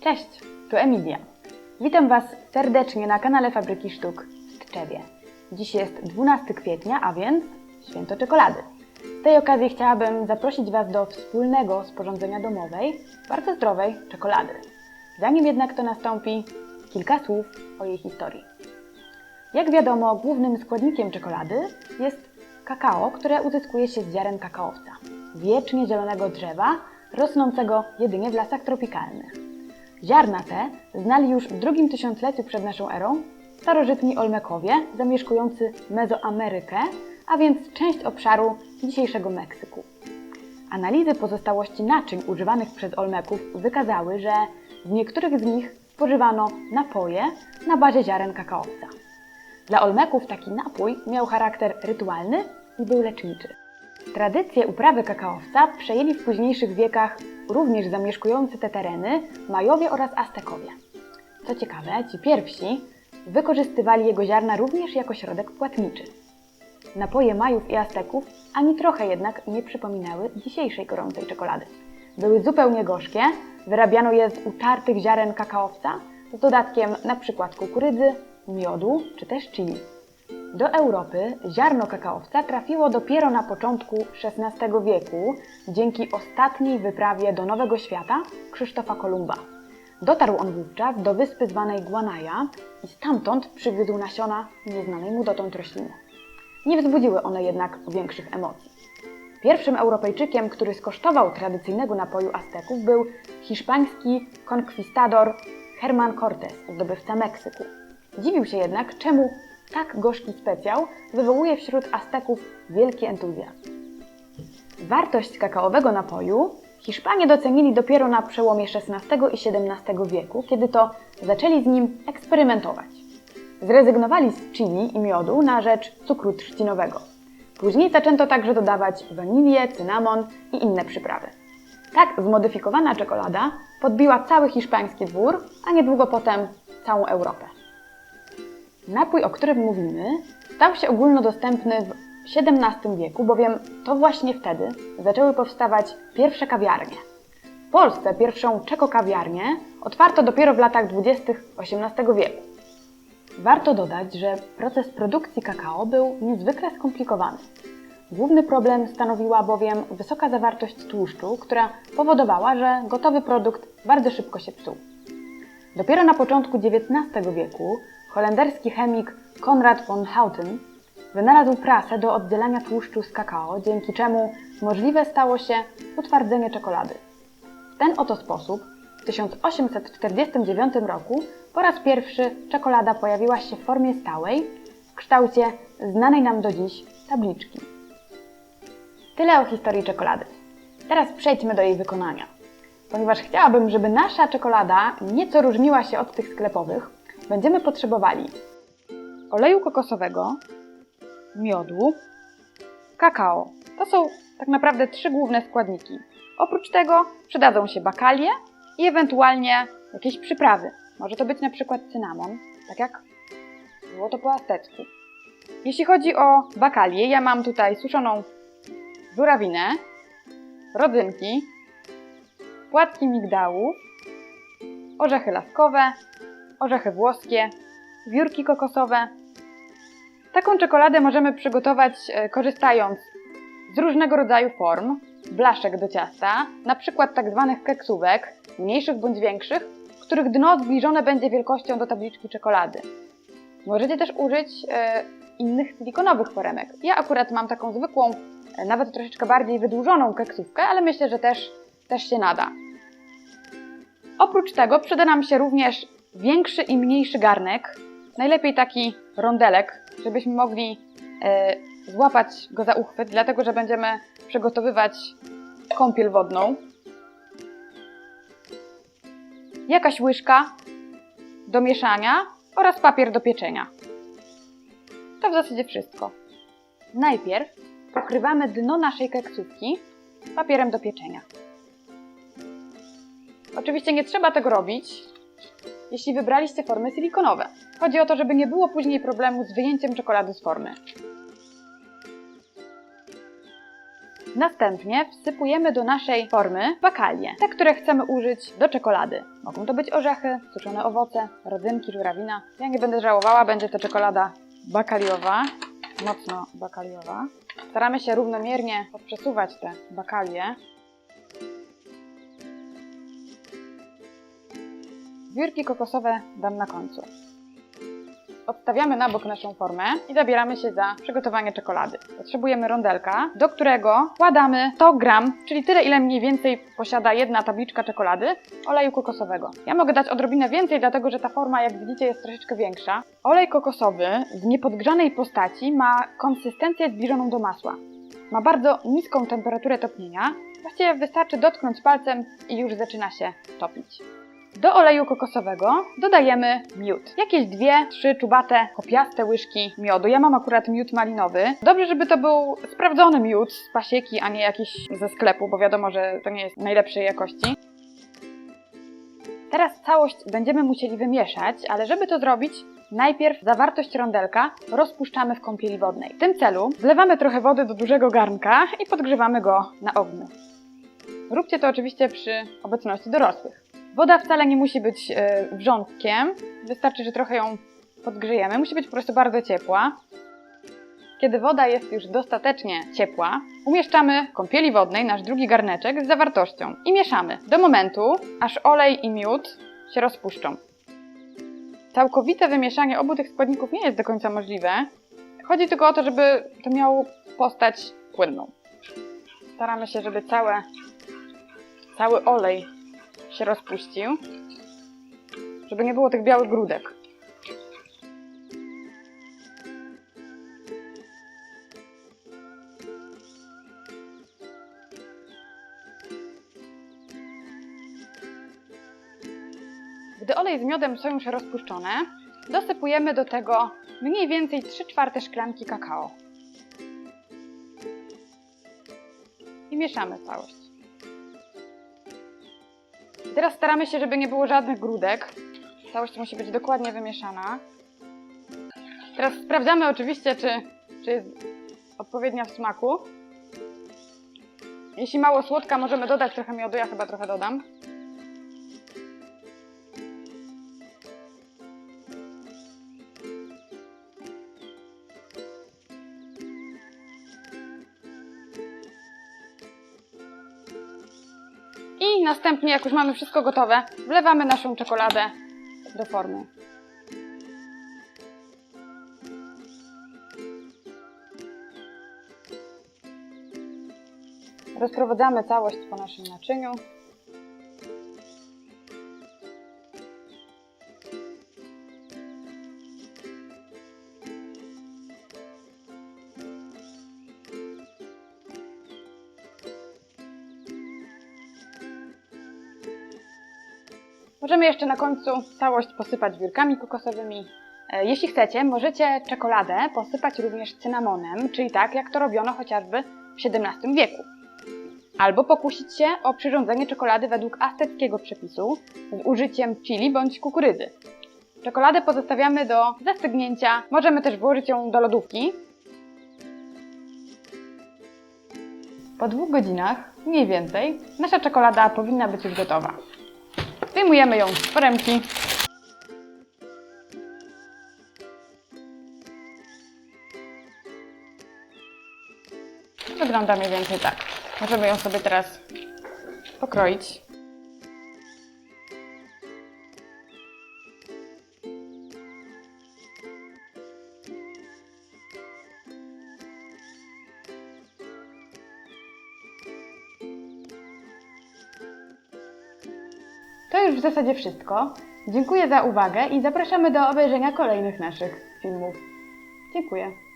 Cześć, tu Emilia. Witam Was serdecznie na kanale Fabryki Sztuk w Tczewie. Dziś jest 12 kwietnia, a więc święto czekolady. Z tej okazji chciałabym zaprosić Was do wspólnego sporządzenia domowej, bardzo zdrowej czekolady. Zanim jednak to nastąpi, kilka słów o jej historii. Jak wiadomo, głównym składnikiem czekolady jest kakao, które uzyskuje się z ziaren kakaowca, wiecznie zielonego drzewa, rosnącego jedynie w lasach tropikalnych. Ziarna te znali już w drugim tysiącleciu przed naszą erą starożytni Olmekowie zamieszkujący Mezoamerykę, a więc część obszaru dzisiejszego Meksyku. Analizy pozostałości naczyń używanych przez Olmeków wykazały, że w niektórych z nich spożywano napoje na bazie ziaren kakaowca. Dla Olmeków taki napój miał charakter rytualny i był leczniczy. Tradycję uprawy kakaowca przejęli w późniejszych wiekach również zamieszkujący te tereny Majowie oraz Aztekowie. Co ciekawe, ci pierwsi wykorzystywali jego ziarna również jako środek płatniczy. Napoje Majów i Azteków ani trochę jednak nie przypominały dzisiejszej gorącej czekolady. Były zupełnie gorzkie, wyrabiano je z utartych ziaren kakaowca z dodatkiem np. kukurydzy, miodu czy też chili. Do Europy ziarno kakaowca trafiło dopiero na początku XVI wieku dzięki ostatniej wyprawie do Nowego Świata Krzysztofa Kolumba. Dotarł on wówczas do wyspy zwanej Guanaja i stamtąd przywiózł nasiona nieznanej mu dotąd rośliny. Nie wzbudziły one jednak większych emocji. Pierwszym Europejczykiem, który skosztował tradycyjnego napoju Azteków był hiszpański konkwistador Herman Cortés, zdobywca Meksyku. Dziwił się jednak, czemu tak gorzki specjał wywołuje wśród Azteków wielki entuzjazm. Wartość kakaowego napoju Hiszpanie docenili dopiero na przełomie XVI i XVII wieku, kiedy to zaczęli z nim eksperymentować. Zrezygnowali z chili i miodu na rzecz cukru trzcinowego. Później zaczęto także dodawać wanilię, cynamon i inne przyprawy. Tak zmodyfikowana czekolada podbiła cały hiszpański dwór, a niedługo potem całą Europę. Napój, o którym mówimy, stał się ogólnodostępny w XVII wieku, bowiem to właśnie wtedy zaczęły powstawać pierwsze kawiarnie. W Polsce pierwszą czekokawiarnię otwarto dopiero w latach 20. XVIII wieku. Warto dodać, że proces produkcji kakao był niezwykle skomplikowany. Główny problem stanowiła bowiem wysoka zawartość tłuszczu, która powodowała, że gotowy produkt bardzo szybko się psuł. Dopiero na początku XIX wieku holenderski chemik Konrad von Houten wynalazł prasę do oddzielania tłuszczu z kakao, dzięki czemu możliwe stało się utwardzenie czekolady. W ten oto sposób w 1849 roku po raz pierwszy czekolada pojawiła się w formie stałej, w kształcie znanej nam do dziś tabliczki. Tyle o historii czekolady. Teraz przejdźmy do jej wykonania. Ponieważ chciałabym, żeby nasza czekolada nieco różniła się od tych sklepowych, będziemy potrzebowali oleju kokosowego, miodu, kakao. To są tak naprawdę trzy główne składniki. Oprócz tego przydadzą się bakalie i ewentualnie jakieś przyprawy. Może to być na przykład cynamon, tak jak było to po aztecku. Jeśli chodzi o bakalie, ja mam tutaj suszoną żurawinę, rodzynki, płatki migdałów, orzechy laskowe, orzechy włoskie, wiórki kokosowe. Taką czekoladę możemy przygotować e, korzystając z różnego rodzaju form, blaszek do ciasta, na przykład tak zwanych keksówek, mniejszych bądź większych, których dno zbliżone będzie wielkością do tabliczki czekolady. Możecie też użyć e, innych silikonowych foremek. Ja akurat mam taką zwykłą, e, nawet troszeczkę bardziej wydłużoną keksówkę, ale myślę, że też, też się nada. Oprócz tego przyda nam się również większy i mniejszy garnek, najlepiej taki rondelek, żebyśmy mogli e, złapać go za uchwyt, dlatego że będziemy przygotowywać kąpiel wodną. Jakaś łyżka do mieszania oraz papier do pieczenia. To w zasadzie wszystko. Najpierw pokrywamy dno naszej keksówki papierem do pieczenia. Oczywiście nie trzeba tego robić, jeśli wybraliście formy silikonowe. Chodzi o to, żeby nie było później problemu z wyjęciem czekolady z formy. Następnie wsypujemy do naszej formy bakalie, te, które chcemy użyć do czekolady. Mogą to być orzechy, suszone owoce, rodzynki, żurawina. Ja nie będę żałowała, będzie to czekolada bakaliowa, mocno bakaliowa. Staramy się równomiernie przesuwać te bakalie. Wiórki kokosowe dam na końcu. Odstawiamy na bok naszą formę i zabieramy się za przygotowanie czekolady. Potrzebujemy rondelka, do którego wkładamy 100 gram, czyli tyle, ile mniej więcej posiada jedna tabliczka czekolady oleju kokosowego. Ja mogę dać odrobinę więcej, dlatego że ta forma, jak widzicie, jest troszeczkę większa. Olej kokosowy w niepodgrzanej postaci ma konsystencję zbliżoną do masła. Ma bardzo niską temperaturę topnienia. Właściwie wystarczy dotknąć palcem i już zaczyna się topić. Do oleju kokosowego dodajemy miód. Jakieś dwie, trzy czubate, kopiaste łyżki miodu. Ja mam akurat miód malinowy. Dobrze, żeby to był sprawdzony miód z pasieki, a nie jakiś ze sklepu, bo wiadomo, że to nie jest najlepszej jakości. Teraz całość będziemy musieli wymieszać, ale żeby to zrobić, najpierw zawartość rondelka rozpuszczamy w kąpieli wodnej. W tym celu wlewamy trochę wody do dużego garnka i podgrzewamy go na ogniu. Róbcie to oczywiście przy obecności dorosłych. Woda wcale nie musi być e, wrzątkiem, wystarczy, że trochę ją podgrzejemy. Musi być po prostu bardzo ciepła. Kiedy woda jest już dostatecznie ciepła, umieszczamy w kąpieli wodnej nasz drugi garneczek z zawartością i mieszamy do momentu, aż olej i miód się rozpuszczą. Całkowite wymieszanie obu tych składników nie jest do końca możliwe. Chodzi tylko o to, żeby to miało postać płynną. Staramy się, żeby całe, cały olej się rozpuścił, żeby nie było tych białych grudek. Gdy olej z miodem są już rozpuszczone, dosypujemy do tego mniej więcej 3 czwarte szklanki kakao. I mieszamy całość. Teraz staramy się, żeby nie było żadnych grudek. Całość musi być dokładnie wymieszana. Teraz sprawdzamy oczywiście, czy, czy jest odpowiednia w smaku. Jeśli mało słodka, możemy dodać trochę miodu, ja chyba trochę dodam. I następnie, jak już mamy wszystko gotowe, wlewamy naszą czekoladę do formy. Rozprowadzamy całość po naszym naczyniu. Możemy jeszcze na końcu całość posypać wiórkami kokosowymi. E, Jeśli chcecie, możecie czekoladę posypać również cynamonem, czyli tak jak to robiono chociażby w XVII wieku. Albo pokusić się o przyrządzenie czekolady według azteckiego przepisu z użyciem chili bądź kukurydzy. Czekoladę pozostawiamy do zastygnięcia, możemy też włożyć ją do lodówki. Po dwóch godzinach, mniej więcej, nasza czekolada powinna być już gotowa. Wyjmujemy ją z foremki. Wygląda mniej więcej tak. Możemy ją sobie teraz pokroić. To już w zasadzie wszystko. Dziękuję za uwagę i zapraszamy do obejrzenia kolejnych naszych filmów. Dziękuję.